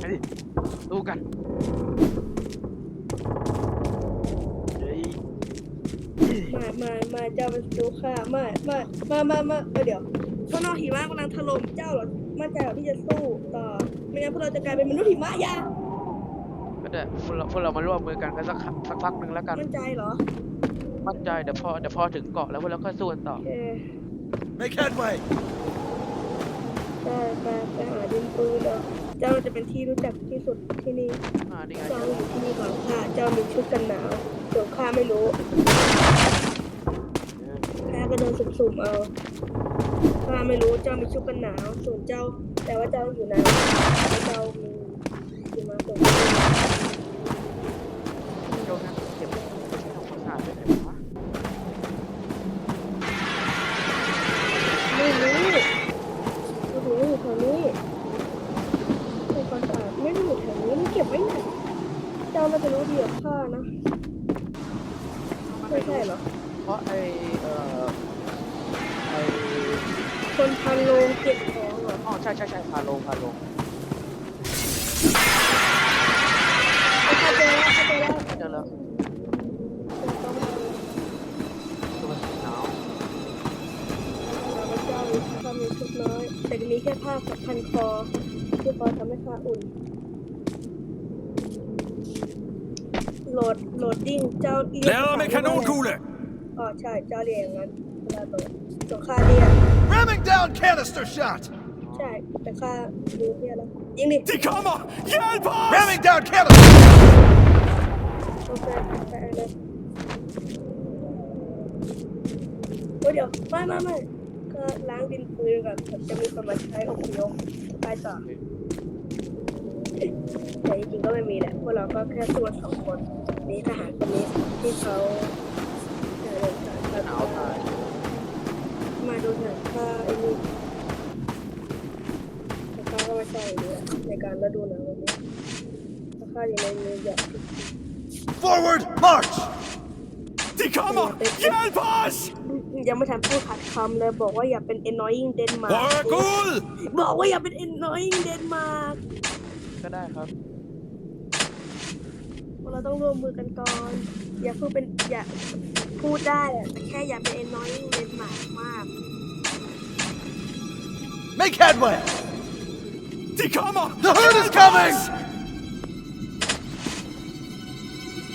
ไปดิดูกันเฮ้ยมามามาเจ้าเป็นศัตรูข้ามามามามามาเออเดี๋ยวข้างนอกหิมะกำลังถล่มเจ้าเหรอมั่นใจเหรอที่จะสู้ต่อไม่งั้นพวกเราจะกลายเป็นมนุษย์หิมะยาก็ได้พวกเราพวกเรามาร่วมมือกันกันสักสักพักหนึ่งแล้วกัน มั่นใจเหรอมั่นใจเดี๋ยวพอเดี๋ยวพอถึงเกาะแล้วพวกเราค่อยสู้กันต่อ โอเค Make headway! ได้ไปไปหาดินปืนเลยเจ้าจะเป็นที่รู้จักที่สุดที่นี่อ่านี่ไงเจ้าอยู่ที่นี่ก่อนค่ะเจ้ามีชุดกันหนาวส่วนข้าไม่รู้ข้าก็เดินสุ่มๆเอาข้าไม่รู้เจ้ามีชุดกันหนาวส่วนเจ้าแต่ว่าเจ้าอยู่ไหนแล้วเจ้ามี คนพันโลงเก็บของเหรออ๋อใช่ใช่ใช่พาลงพาลงเอาเข้าใจแล้วเข้าใจแล้วเจอแล้วตัวสีหนาวพระเจ้ามีข้ามีชุดน้อยแต่จะมีแค่ผ้ากับพันคอที่พอทำให้ข้าอุ่น โหลดโหลดดิ้งเจ้าเรียก Lär mig kanonkule! อ๋อใช่เจ้าเรียกอย่างนั้น เวลาเปิดส่วนข้าเรียก Ramming down canister shot! ใช่แต่ข้าดูเรียกแล้วยิงดิ Die kommer! Hjälp oss! Ramming down canister! โอเคไปเลยโอ้ยเดี๋ยวไม่ไม่ไม่ก็ล้างดินปืนก่อนผมจะมีคนมาใช้อพยพไปต่อแต่จริงๆก็ไม่มีแหละพวกเราก็แค่ตัวสองคนนี่ทหารคนนี้ที่เขาเดินทางหนาวตาย มาดูหนังค่าไอ้นี่แต่ค่าก็ไม่ใช่อยู่ดีแหละในการฤดูหนังวันนี้ถ้าค่าอยู่ในนิวยอร์ก Forward, march! Die kommer! Hjälp oss! ยังไม่ทันพูดขัดคำเลยบอกว่าอย่าเป็น annoying Denmark Vargul! บอกว่าอย่าเป็น annoying Denmark ก็ได้ครับพวก เราต้องร่วมมือกันก่อน อย่าพูดเป็นอย่าพูดได้อะแต่แค่อย่าเป็น annoying Denmark มาก Make headway! Die kommer! The herd is coming!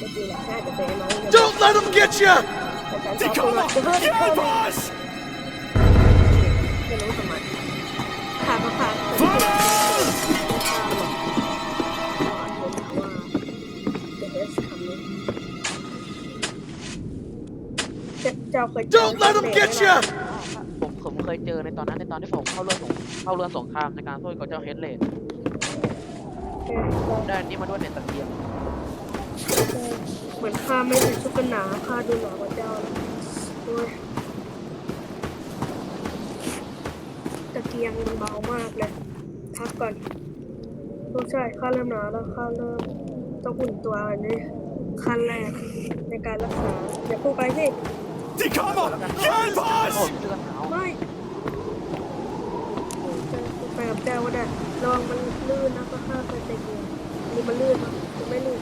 ก็ดีแหละน่าจะเป็น annoying Denmark Don't let them get you! แต่ฉัน Die ชอบพูดว่า kommer! the herd is Hjälp coming oss! ไม่รู้ทำไมขาดก็ขาด Fall! เจ้าเคยเจอ Don't let them get you! ผมผมเคยเจอในตอนนั้นในตอนที่ผมเข้าเรือสงเข้าเรือสงครามในการสู้กับเจ้าเฮดเลดได้อันนี่มาด้วยในตะเกียงเหมือนข้าไม่ใส่ชุดกันหนาวข้าดูหนาวกว่าเจ้าเลยโอ้ยตะเกียงมันเบามากเลยพักก่อนโอ้ใช่ข้าเริ่มหนาวแล้วข้าเริ่มต้องอุ่นตัวอันนี้ขั้นแรกในการรักษาอย่าพูดไปสิ Die kommer! Hjälp โอ้ oss! เสื้อหนาวไม่โอ้ยจะไปกับแจ้วก็ได้ระวังมันลื่นนะก็ข้าเคยใจเย็นนี่มันลื่นปะหรือไม่ลื่น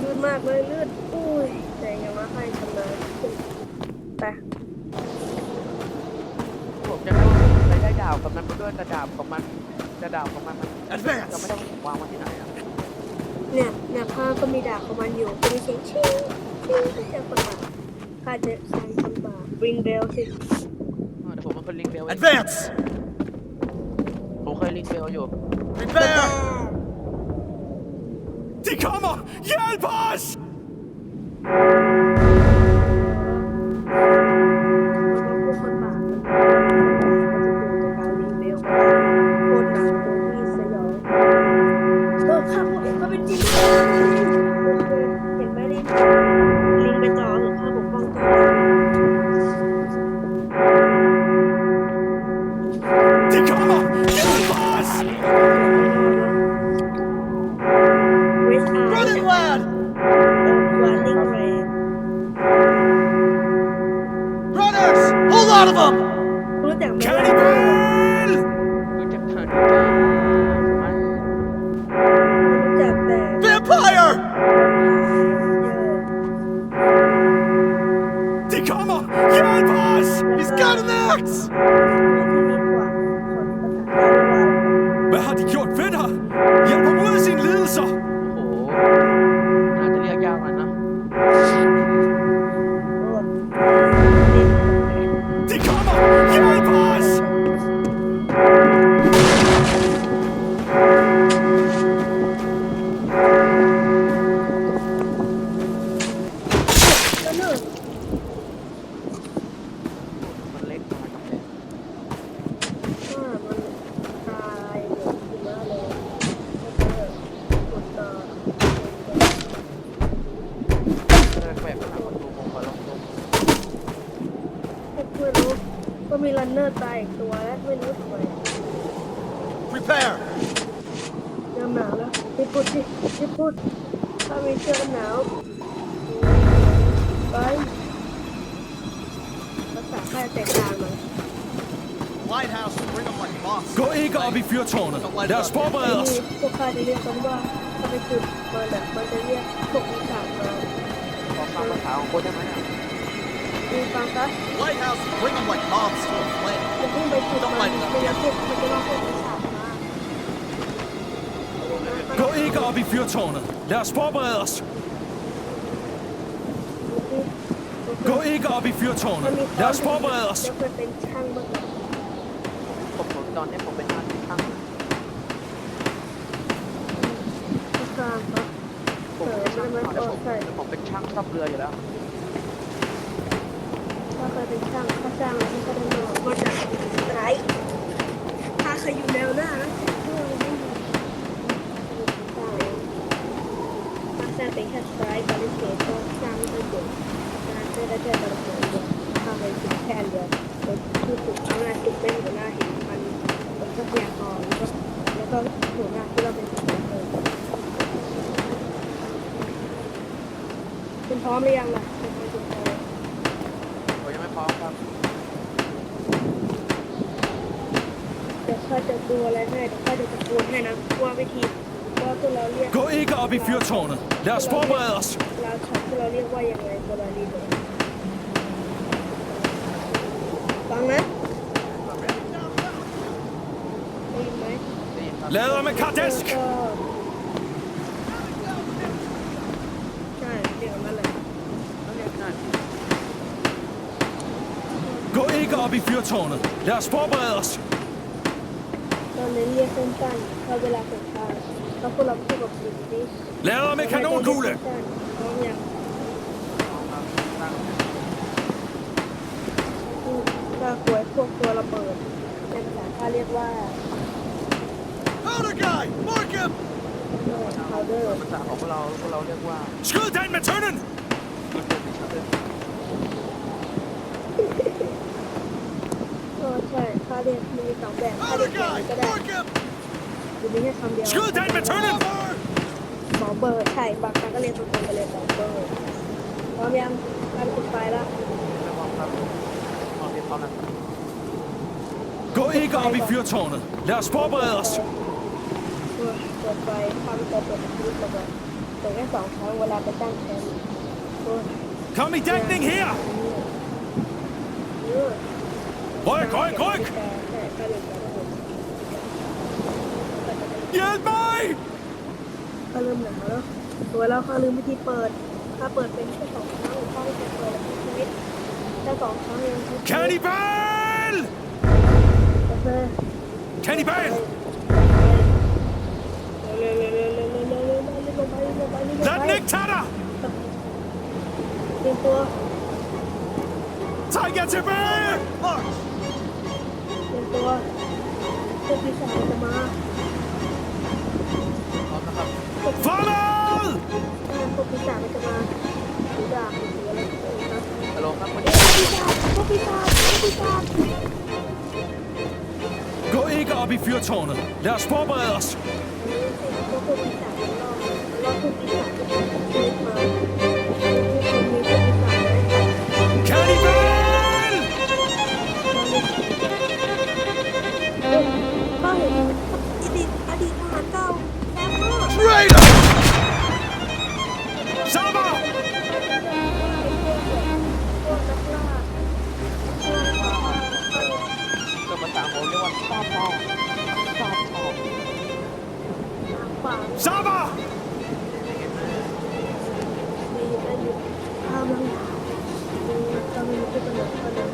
ลื่นมากเลยลื่นอุ้ยแต่ยังว่าให้ชำนาญขึ้นไปผมจะได้ได้ดาวกับมันมาด้วยแต่ดาบของมันจะดาบของมันมันจะไม่ Advance! ได้ผมวางไว้ที่ไหน เนี่ยเนี่ยข้าก็มีดาบของมันอยู่จะมีเสียงชิ่งชิ่งก็จะคนบาปข้าจะใช้คนบาปริงเบลสิเออแต่ผมมันเคยลิงเบล Advance! ผมเคยลิงเบลอยู่ Prepare! Die kommer! Hjälp oss! Barnum! Hun er der med. Cannibal! Vampire! De kommer! Hjælp os! Vi skal det værks! Hvad har de gjort ved dig? Hjælp ham ud af sine lidelser! เนอร์ตายอีกตัวแล้วไม่รู้ทำไม Prepare! เริ่มหนาวแล้วรีบพูดสิรีบพูดถ้ามีเสื้อกันหนาวไปภาษาแค่แตกต่างหน่อย Lighthouse will bring them like moths. Gå ikke op i fyrtårnet. Lad os forberede os. นี่พวกข้าจะเรียกกันว่าถ้าไปจุดมันอะมันจะเรียกพวกปีศาจมา ขอฟังภาษาของคนได้ไหมอะ Bunker. Lighthouse, bring them like moths to a flame. Don't light them. Gå ikke op i fyrtårnet. Lad os forberede os. Gå ikke op i fyrtårnet. Lad os forberede os. Jeg får, jeg får bekæmpet op videre, jeg der. าเป็นช่างเขาจ้างมาที่เขาได้บอกว่าจะไรถ้าใครอยู่แนวหน้านะมาสร้งเป็นแค่ไรบริเวณก็สร้างไม่ได้งานไม่ได้แค่บริเวณเดีาวทำเป็นแค่เดียวเป็นผู้ถูกทำงานถูกเป็นหัวหน้าเห็นมันเป็นทรัพยากรแล้วก็แล้วก็หัวหน้าที่เราเป็นผู้ถูกเป็นพร้อมหรือยังล่ะ พร้อมครับเดี๋ยวข้าจะดูอะไรให้เดี๋ยวข้าจะตะโกนให้นะว่าวิธีว่าพวกเราเรียก Gå ikke op i fyrtårnet. Lad os forberede os. เราชักพวกเราเรียกว่ายังไงโบราณนี้เลยฟังนะได้ยินไหมได้ยินครับ Lader med kardisk. ก็ ligger op i fyrtårnet. Lad os forberede os. Lad op med kanonkugle! Powder guy! Mark him! ภาษาของพวกเราพวกเราเรียกว่า Skyd den med tønden! ใช่ข้าเรียกมีสองแบบข้าเรีย Powder กแบบไหน guy! ก็ได้ Mark him! หรือมีแค่คำเดียว Skyd den med tønden! หมอเบอร์ใช่บางครั้งก็เรียกตรงๆไปเลยหมอเบอร์พร้อมยังการปิดไฟแล้วไม่พร้อมครับพร้อมเรียนพร้อมนะ Gå ikke op i fyrtårnet. Lad os forberede os. เปิดไฟข้าไม่เคยเปิดทีวีก่อนเลยเปิดแค่สองครั้งเวลาไปตั้งแคมป์โอ้ย Kom i dækning her! เออ Ryk, ryk, ryk! ใช่ข้าเรียกแบบนั้น Hjælp mig! ก็เริ่มหนาวแล้วตัวเราเขาลืมวิธีเปิดถ้าเปิดเป็นแค่สองครั้งเขาไม่เคยเปิดทั้งชีวิตแค่สองครั้งยังใช้ชีวิต Kannibal! โอเค Kannibal! เร็วๆๆๆๆๆๆๆๆลงไปลงไปลงไป Lad den ikke tage dig! เตรียมตัว Træk jer tilbage! March! เตรียมตัว เจ้าปีศาจจะมาพร้อมนะครับ Fremad! พวกปีศาจจะมาหรือด่าหรืออะไรก็ได้นะฮัลโหลครับวันนี้ปีศาจพวกปีศาจพวกปีศาจ Gå ikke op i fyrtårnet. Lad os forberede os. Saba! ดีได้อ